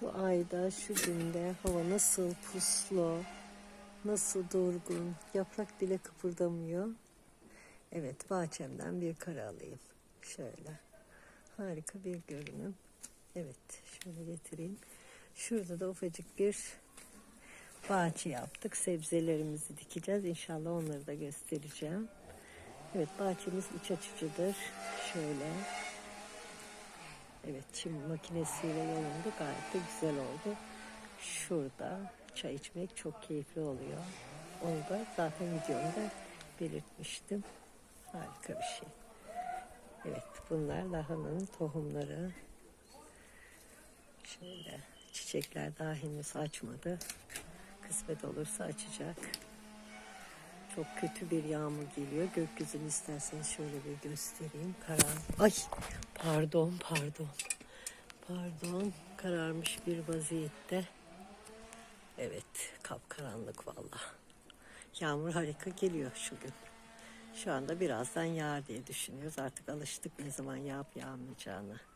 Şu ayda, şu günde hava nasıl puslu, nasıl durgun, yaprak bile kıpırdamıyor. Evet, bahçemden bir kare alayım. Şöyle. Harika bir görünüm. Evet, şöyle getireyim. Şurada da ufacık bir bahçe yaptık. Sebzelerimizi dikeceğiz. İnşallah onları da göstereceğim. Evet, bahçemiz iç açıcıdır. Şöyle. Evet, çim makinesiyle yolundu. Gayet de güzel oldu. Şurada çay içmek çok keyifli oluyor. Onu da zaten videomda belirtmiştim. Harika bir şey. Evet, bunlar lahananın tohumları. Şöyle çiçekler daha henüz açmadı. Kısmet olursa açacak. Çok kötü bir yağmur geliyor. Gökyüzünü isterseniz şöyle bir göstereyim. Karar. Ay pardon pardon. Pardon kararmış bir vaziyette. Evet kapkaranlık valla. Yağmur harika geliyor şu gün. Şu anda birazdan yağar diye düşünüyoruz. Artık alıştık ne zaman yağıp yağmayacağını. Evet.